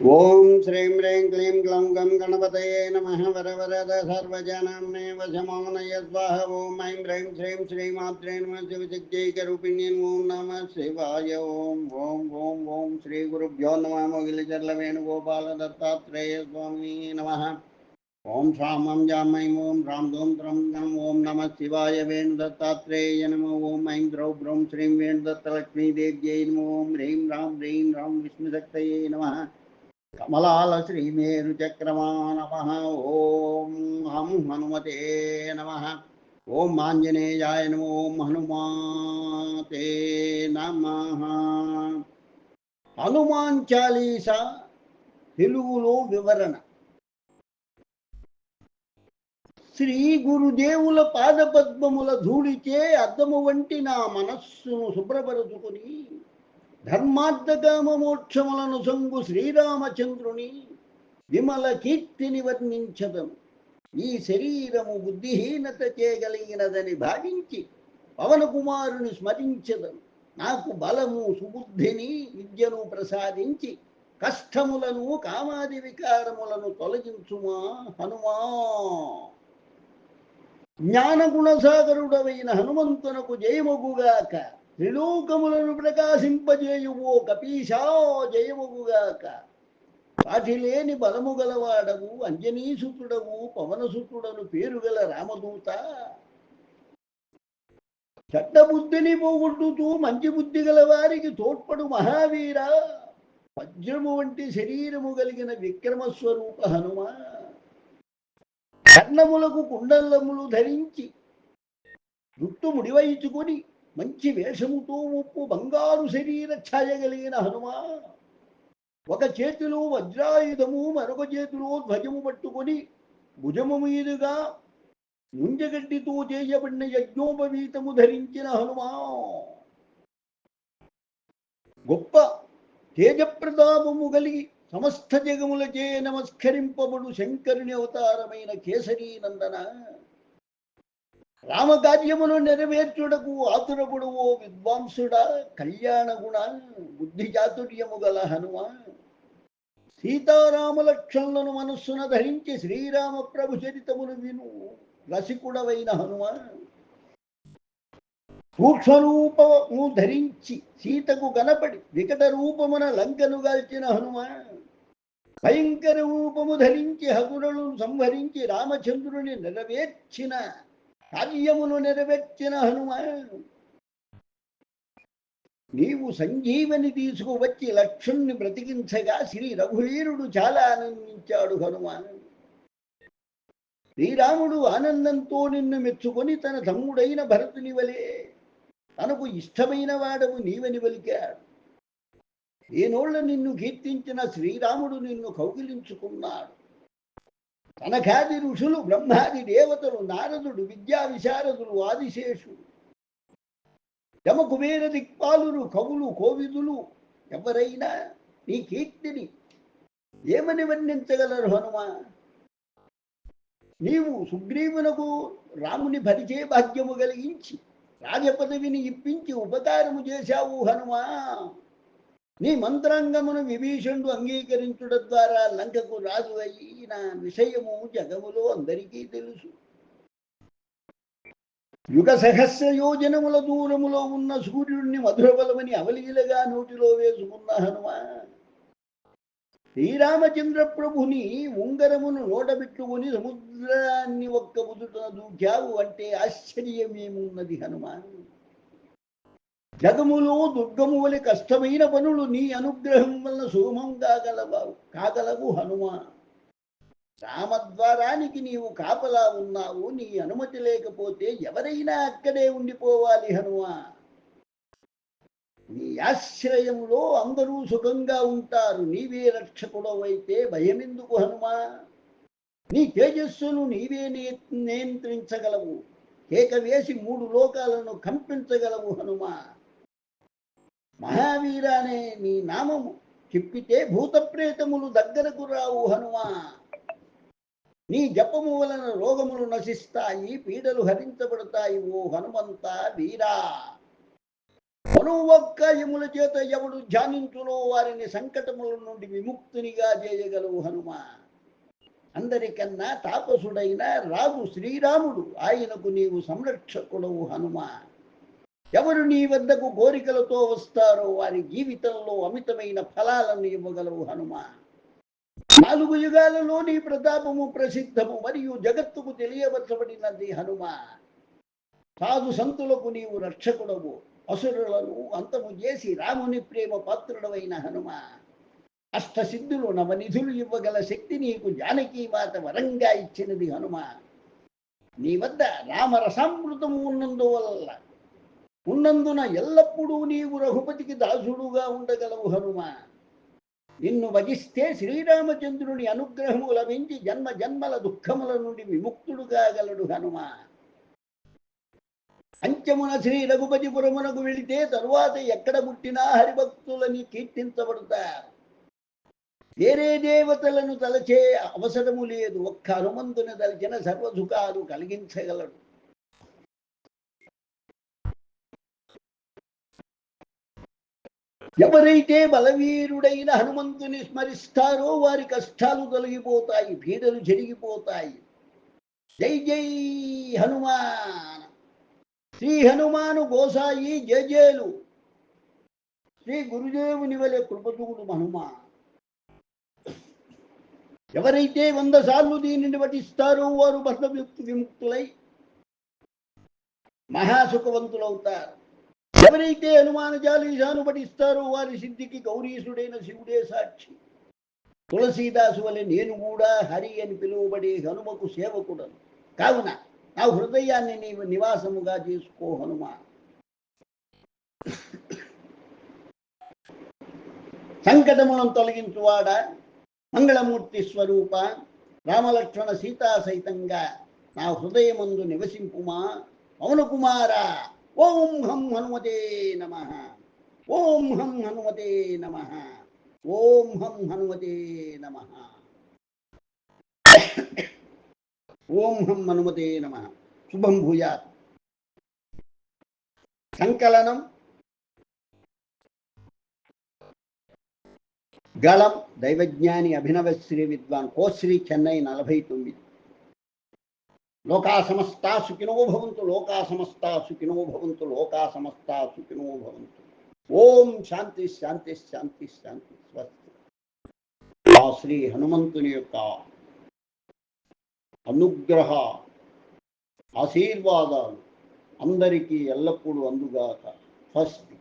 ఓం శ్రీం హ్రీం క్లీం గ్లం గం గణపతయే నమ వరవరద సర్వజనాంనే వశమానయ స్వాహ ఓం ఐం హ్రీం శ్రీం శ్రీమాత్రే నమ శివశక్తైకరూపిణ్యం ఓం నమ శివాయ ఓం ఓం ఓం ఓం శ్రీ గురుభ్యో నమ మొగిలిచర్ల వేణుగోపాల దత్తాత్రేయ స్వామి నమ ఓం శ్రామం జామైం ఓం రాం దోం త్రం గం ఓం నమ శివాయ వేణు దత్తాత్రేయ నమ ఓం ఐం ద్రౌ బ్రౌం శ్రీం వేణు దత్తలక్ష్మీదేవ్యై నమ ఓం హ్రీం రాం హ్రీం రాం చక్రమా నమ ఓం హం హనుమతే నమ. ఓం ఆంజనేయాయ నమ ఓం హనుమాతే నమ. హనుమాన్ చాలీస తెలుగులో వివరణ. శ్రీ గురుదేవుల పాదపద్మముల ధూళిచే అద్దము వంటి నా మనస్సును శుభ్రపరుచుకుని ధర్మార్థకామ మోక్షములను సొంగు శ్రీరామచంద్రుని విమల కీర్తిని వర్ణించదను ఈ శరీరము బుద్ధిహీనత చేయగలిగినదని భావించి పవన కుమారుని స్మరించదను నాకు బలము సుబుద్ధిని విద్యను ప్రసాదించి కష్టములను కామాది వికారములను తొలగించుమా హనుమా. జ్ఞానగుణసాగరుడవైన హనుమంతునకు జయమగుగాక. త్రిలోకములను ప్రకాశింపజేయువో కపీశా జయముగుగాక. పాఠిలేని బలము గలవాడవు అంజనీసుతుడవు పవనసుతుడను పేరుగల రామదూత. చట్టబుద్ధిని పోగొట్టుతూ మంచి బుద్ధి గల వారికి తోడ్పడు మహావీర. వజ్రము వంటి శరీరము కలిగిన విక్రమ స్వరూప హనుమ. కర్ణములకు కుండలములు ధరించి జుట్టు ముడివయించుకొని మంచి వేషముతో ముప్పు బంగారు శరీర ఛాయ కలిగిన హనుమా ఒక చేతిలో వజ్రాయుధము మరొక చేతిలో ధ్వజము పట్టుకొని భుజము మీదుగా ముంజగడ్డితో చేయబడిన యజ్ఞోపవీతము ధరించిన హనుమా గొప్ప తేజప్రతాపము కలిగి సమస్త జగములచే నమస్కరింపబడు శంకరుని అవతారమైన కేసరీ నందన రామకార్యమును నెరవేర్చుటకు ఆతురపుడు ఓ విద్వాంసుడా కళ్యాణ గుణ బుద్ధిచాతుర్యము గల హనుమాన్. సీతారామలక్ష్మణును మనస్సున ధరించి శ్రీరామ ప్రభు చరితమును విను రసికుడవైన హనుమ సూక్ష్మరూపము ధరించి సీతకు కనపడి వికట రూపమున లంకను గాల్చిన హనుమ భయంకర రూపము ధరించి హగురులను సంహరించి రామచంద్రుని నెరవేర్చిన కార్యమును నెరవేర్చిన హనుమాను. నీవు సంజీవని తీసుకువచ్చి లక్ష్మణ్ణి బ్రతికించగా శ్రీ రఘువీరుడు చాలా ఆనందించాడు హనుమాను. శ్రీరాముడు ఆనందంతో నిన్ను మెచ్చుకొని తన తమ్ముడైన భరతుని వలే తనకు ఇష్టమైన వాడవు నీవని వలికాడు ఏనోళ్ళ నిన్ను కీర్తించిన శ్రీరాముడు నిన్ను కౌగిలించుకున్నాడు. తనఖాది ఋషులు బ్రహ్మాది దేవతలు నారదుడు విద్యా విశారదులు ఆదిశేషుడు యమ కుబేర కవులు కోవిదులు ఎవరైనా నీ కీర్తిని ఏమని వర్ణించగలరు హనుమా నీవు సుగ్రీవునకు రాముని పరిచయ భాగ్యము కలిగించి రాజపదవిని ఇప్పించి ఉపకారము చేశావు హనుమా నీ మంత్రాంగమును విభీషణుడు అంగీకరించుట ద్వారా లంకకు రాజు అయిన విషయము జగములో అందరికీ తెలుసు. యుగ సహస్ర యోజనముల దూరములో ఉన్న సూర్యుడిని మధురబలమని అవలీలగా నోటిలో వేసుకున్న హనుమ శ్రీరామచంద్ర ప్రభుని ఉంగరమును నోటబెట్టుకుని సముద్రాన్ని ఒక్క బుదుటన దూకావు అంటే ఆశ్చర్యమేమున్నది హనుమాన్? జగములో దుర్గము వలె కష్టమైన పనులు నీ అనుగ్రహం వలన సుగమం కాగలవావు కాగలవు హనుమ రామద్వారానికి నీవు కాపలా ఉన్నావు. నీ అనుమతి లేకపోతే ఎవరైనా అక్కడే ఉండిపోవాలి హనుమా నీ ఆశ్రయంలో అందరూ సుఖంగా ఉంటారు. నీవే రక్షకుడవైతే భయమెందుకు హనుమా నీ తేజస్సును నీవే నియంత్రించగలవు. కేక వేసి మూడు లోకాలను కంపించగలవు హనుమా మహావీర అనే నీ నామము. చెప్పితే భూతప్రేతములు దగ్గరకు రావు హనుమా నీ జపము వలన రోగములు నశిస్తాయి పీడలు హరించబడతాయి ఓ హనుమంత వీరా. మనోవక్కాయముల చేత ఎవడు ధ్యానించునో వారిని సంకటముల నుండి విముక్తునిగా చేయగలవు హనుమ అందరికన్నా తాపసుడైన రాజు శ్రీరాముడు ఆయనకు నీవు సంరక్షకుడవు హనుమ ఎవరు నీ వద్దకు కోరికలతో వస్తారో వారి జీవితంలో అమితమైన ఫలాలను ఇవ్వగలవు హనుమ నాలుగు యుగాలలో నీ ప్రతాపము ప్రసిద్ధము మరియు జగత్తుకు తెలియవచ్చబడినది హనుమ సాధు సంతులకు నీవు రక్షకుడవు అసురులను అంతము చేసి రాముని ప్రేమ పాత్రుడవైన హనుమ అష్టసిద్ధులు నవనిధులు ఇవ్వగల శక్తి నీకు జానకీ మాత వరంగా ఇచ్చినది హనుమ నీ వద్ద రామరసామృతము ఉన్నందువల్ల ఉన్నందున ఎల్లప్పుడూ నీవు రఘుపతికి దాసుడుగా ఉండగలవు హనుమ నిన్ను భజిస్తే శ్రీరామచంద్రుని అనుగ్రహము లభించి జన్మ జన్మల దుఃఖముల నుండి విముక్తుడు కాగలడు హనుమ అంచమున శ్రీ రఘుపతిపురమునకు వెళితే తరువాత ఎక్కడ పుట్టినా హరిభక్తులని కీర్తించబడతారు. వేరే దేవతలను తలచే అవసరము లేదు. ఒక్క హనుమంతుని తలచిన సర్వసుఖాలు కలిగించగలడు. ఎవరైతే బలవీరుడైన హనుమంతుని స్మరిస్తారో వారి కష్టాలు తొలగిపోతాయి పీడలు చెరిగిపోతాయి. జై జై హనుమాన్. శ్రీ హనుమాను గోసాయి జయజేలు శ్రీ గురుదేవుని వలె కృపతుడు హనుమా ఎవరైతే వంద సార్లు దీనిని పఠిస్తారో వారు బంధ విముక్తులై మహాసుఖవంతులవుతారు. ఎవరైతే హనుమాన చాలీసాను పఠిస్తారో వారి సిద్ధికి గౌరీశుడైన శివుడే సాక్షి. తులసీదాసు వలె నేను కూడా హరి అని పిలువబడే హనుమకు సేవకుడను. కావున నా హృదయాన్ని నీవు నివాసముగా చేసుకో హనుమ సంకటములను తొలగించువాడ? మంగళమూర్తి స్వరూప రామలక్ష్మణ సీతా సైతంగా నా హృదయమందు నివసింపుమా? పవన కుమారా ఓం హం హనుమతే నమ. ఓం హం హనుమతే నమ. ఓం హం హనుమతే నమ. ఓం హం హనుమతే నమ. శుభం భూయాత్. సంకలనం. గళం. దైవజ్ఞాని అభినవ శ్రీ విద్వాన్ కోశ్రీ చెన్నై నలభై తొమ్మిది. లోకా సమస్తా సుఖినో భవంతు లోకా సమస్తా సుఖినో భవంతు లోకా సమస్తా సుఖినో భవంతు. ఓం శాంతి శాంతి శాంతి శాంతి స్వస్తి. ఆ శ్రీ హనుమంతుని యొక్క అనుగ్రహ ఆశీర్వాదాలు అందరికీ ఎల్లప్పుడూ అందుగాక. ఫస్ట్